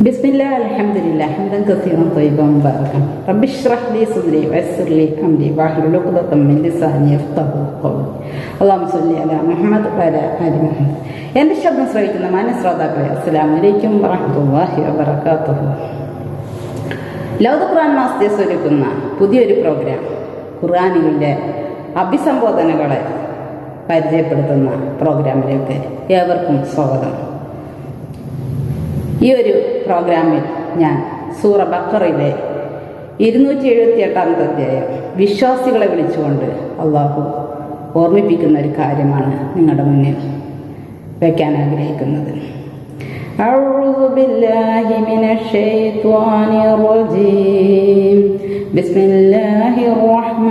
ബിസ്മില്ല അലഹമ്മദില്ല ഹംദൻ കസീറും തൊയ്ബം ബാറകം റബ്ബിഷ്റഹ് ലി സുദ്രി വയസ്സുർ ലി അംരി വാഹിൽ ഉഖ്ദത്തം മിൻ ലിസാനി യഫ്ഖഹു ഖൗലി. അല്ലാഹു സ്വല്ലി അലാ മുഹമ്മദ് വഅല ആലി മുഹമ്മദ്. എന്റെ ശബ്ദം ശ്രവിക്കുന്ന മാന്യ ശ്രോതാക്കളെ അസ്സലാമു അലൈക്കും വറഹ്മത്തുള്ളാഹി വബറകാതുഹു. ലൗദ ഖുർആൻ മാസ്റ്റേഴ്സ് ഒരുക്കുന്ന പുതിയൊരു പ്രോഗ്രാം ഖുർആാനികളുടെ അഭിസംബോധനകളെ പരിചയപ്പെടുത്തുന്ന പ്രോഗ്രാമിലേക്ക് ഏവർക്കും സ്വാഗതം. ഈ ഒരു പ്രോഗ്രാമിൽ ഞാൻ സൂറ ബക്കറിലെ ഇരുന്നൂറ്റി എഴുപത്തി എട്ടാമത്തെ അധ്യായം വിശ്വാസികളെ വിളിച്ചുകൊണ്ട് അള്ളാഹു ഓർമ്മിപ്പിക്കുന്ന ഒരു കാര്യമാണ് നിങ്ങളുടെ മുന്നിൽ വയ്ക്കാൻ ആഗ്രഹിക്കുന്നത് أعوذ بالله من الشيطان الرجيم بسم الله الرحمن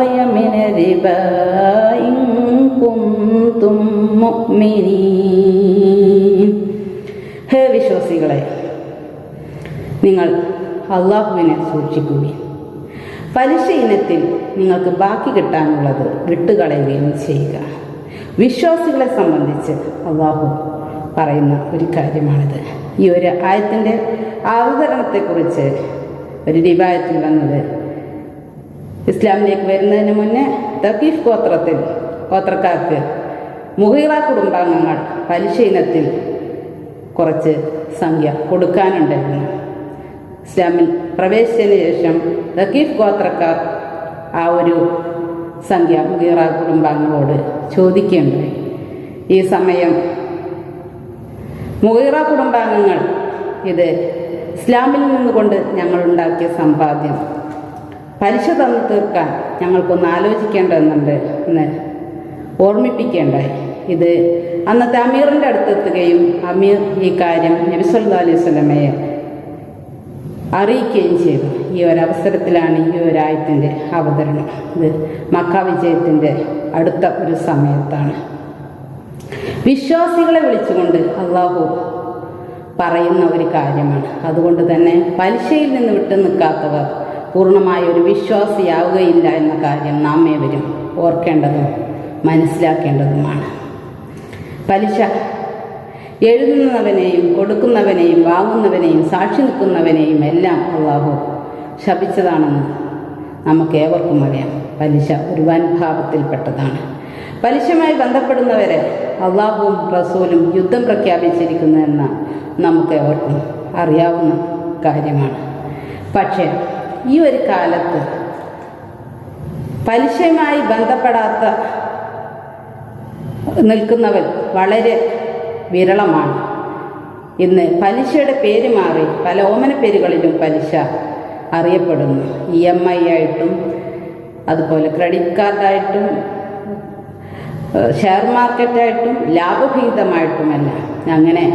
بقي من الربا إن كنتم مؤمنين ഹേ വിശ്വാസികളെ നിങ്ങൾ അള്ളാഹുവിനെ സൂക്ഷിക്കുകയും പലിശ ഇനത്തിൽ നിങ്ങൾക്ക് ബാക്കി കിട്ടാനുള്ളത് വിട്ടുകളയുകയും ചെയ്യുക വിശ്വാസികളെ സംബന്ധിച്ച് അള്ളാഹു പറയുന്ന ഒരു കാര്യമാണിത് ഈ ഒരു ആയത്തിൻ്റെ അവതരണത്തെക്കുറിച്ച് ഒരു രിവായത്തിൽ വന്നത് ഇസ്ലാമിലേക്ക് വരുന്നതിന് മുന്നേ തക്കീഫ് ഗോത്രത്തിൽ ഗോത്രക്കാർക്ക് മുഹീറ കുടുംബാംഗങ്ങൾ പലിശ ഇനത്തിൽ കുറച്ച് സംഖ്യ കൊടുക്കാനുണ്ടായിരുന്നു ഇസ്ലാമിൽ പ്രവേശിച്ചതിന് ശേഷം തക്കീഫ് ഗോത്രക്കാർ ആ ഒരു സംഖ്യ മുഗീറ കുടുംബാംഗങ്ങളോട് ചോദിക്കുകയുണ്ടായി ഈ സമയം മുഗീറ കുടുംബാംഗങ്ങൾ ഇത് ഇസ്ലാമിൽ നിന്നുകൊണ്ട് ഞങ്ങളുണ്ടാക്കിയ സമ്പാദ്യം. പലിശ തന്നു തീർക്കാൻ ഞങ്ങൾക്കൊന്ന് ആലോചിക്കേണ്ടതെന്നുണ്ട് എന്ന് ഓർമ്മിപ്പിക്കേണ്ടായി. ഇത് അന്നത്തെ അമീറിന്റെ അടുത്തെത്തുകയും അമീർ ഈ കാര്യം നബിസല്ലാ അലൈഹി സ്വലമയെ അറിയിക്കുകയും ചെയ്തു. ഈ ഒരവസരത്തിലാണ് ഈ ഒരായത്തിന്റെ അവതരണം. ഇത് മക്ക വിജയത്തിന്റെ അടുത്ത ഒരു സമയത്താണ്. വിശ്വാസികളെ വിളിച്ചുകൊണ്ട് അള്ളാഹു പറയുന്ന ഒരു കാര്യമാണ്. അതുകൊണ്ട് തന്നെ പലിശയിൽ നിന്ന് വിട്ടു നിൽക്കാത്തവർ പൂർണമായ ഒരു വിശ്വാസിയാവുകയില്ല എന്ന കാര്യം നാം ഏവരും ഓർക്കേണ്ടതും മനസ്സിലാക്കേണ്ടതുമാണ്. പലിശ എഴുതുന്നവനെയും കൊടുക്കുന്നവനെയും വാങ്ങുന്നവനെയും സാക്ഷി നിൽക്കുന്നവനെയും എല്ലാം അള്ളാഹു ശപിച്ചതാണെന്ന് നമുക്ക് ഏവർക്കും അറിയാം. പലിശ ഒരു വൻഭാവത്തിൽപ്പെട്ടതാണ്. പലിശയുമായി ബന്ധപ്പെടുന്നവരെ അള്ളാഹുവും റസൂലും യുദ്ധം പ്രഖ്യാപിച്ചിരിക്കുന്നു എന്ന് നമുക്ക് ഏവർക്കും അറിയാവുന്ന കാര്യമാണ്. പക്ഷേ ഈ ഒരു കാലത്ത് പലിശയുമായി ബന്ധപ്പെടാത്ത നിൽക്കുന്നവൻ വളരെ വിരളമാണ്. ഇന്ന് പലിശയുടെ പേര് മാറി പല ഓമന പേരുകളിലും പലിശ അറിയപ്പെടുന്നു. ഇ എം ഐ ആയിട്ടും അതുപോലെ ക്രെഡിറ്റ് കാർഡായിട്ടും ഷെയർ മാർക്കറ്റായിട്ടും ലാഭഭീതമായിട്ടുമല്ല അങ്ങനെ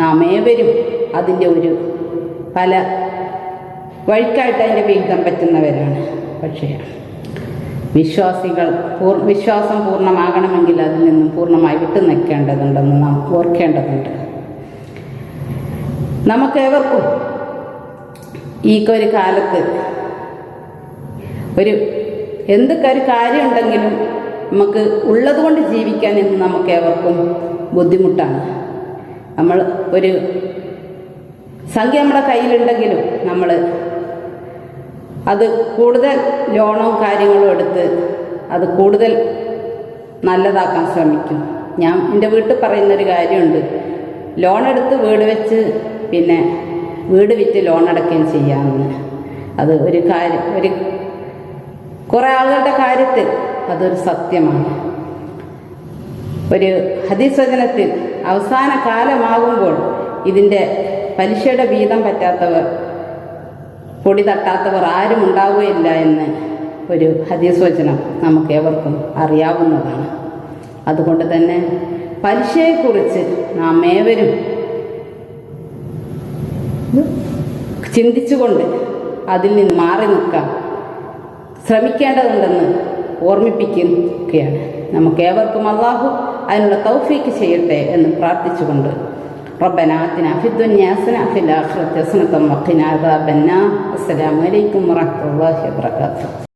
നാം ഏവരും അതിന്റെ ഒരു പല വഴിക്കായിട്ട് അതിന്റെ വിഹിതം പറ്റുന്നവരാണ്. പക്ഷേ വിശ്വാസികൾ പൂർ വിശ്വാസം പൂർണമാകണമെങ്കിൽ അതിൽ നിന്നും പൂർണമായി വിട്ടു നിൽക്കേണ്ടതുണ്ടെന്ന് നാം ഓർക്കേണ്ടതുണ്ട്. നമുക്കേവർക്കും ഈ ഒരു കാലത്ത് ഒരു എന്തൊക്കെ ഒരു കാര്യമുണ്ടെങ്കിലും നമുക്ക് ഉള്ളതുകൊണ്ട് ജീവിക്കാൻ ഇന്ന് നമുക്ക് ഏവർക്കും ബുദ്ധിമുട്ടാണ്. നമ്മൾ ഒരു സംഖ്യ നമ്മുടെ കയ്യിലുണ്ടെങ്കിലും നമ്മൾ അത് കൂടുതൽ ലോണോ കാര്യങ്ങളും എടുത്ത് അത് കൂടുതൽ നല്ലതാക്കാൻ ശ്രമിക്കും. ഞാൻ എന്റെ വീട്ടിൽ പറയുന്നൊരു കാര്യമുണ്ട്. ലോൺ എടുത്ത് വീട് വെച്ച് പിന്നെ വീട് വിറ്റ് ലോൺ അടയ്ക്കുകയും ചെയ്യാമെന്ന്. അത് ഒരു കാര്യം ഒരു കുറേ ആളുകളുടെ കാര്യത്തിൽ അതൊരു സത്യമാണ്. ഒരു ഹതിസ്വചനത്തിൽ അവസാന കാലമാകുമ്പോൾ ഇതിന്റെ പലിശയുടെ വീതം പറ്റാത്തവർ പൊടി തട്ടാത്തവർ ആരും ഉണ്ടാവുകയില്ല എന്ന് ഒരു ഹദീസ് വചനം നമുക്ക് ഏവർക്കും അറിയാവുന്നതാണ്. അതുകൊണ്ട് തന്നെ പലിശയെക്കുറിച്ച് നാം ഏവരും ചിന്തിച്ചുകൊണ്ട് അതിൽ നിന്ന് മാറി നിൽക്കാം. ശ്രമിക്കേണ്ടതുണ്ടെന്ന് ഓർമ്മിപ്പിക്കുകയാണ്. നമുക്ക് ഏവർക്കും അള്ളാഹു അതിനുള്ള തൗഫീക്ക് ചെയ്യട്ടെ എന്ന് പ്രാർത്ഥിച്ചുകൊണ്ട് ربنا آتنا في الدنيا حسنة في الآخرة حسنة وقنا عذاب النار. السلام عليكم ورحمة الله وبركاته.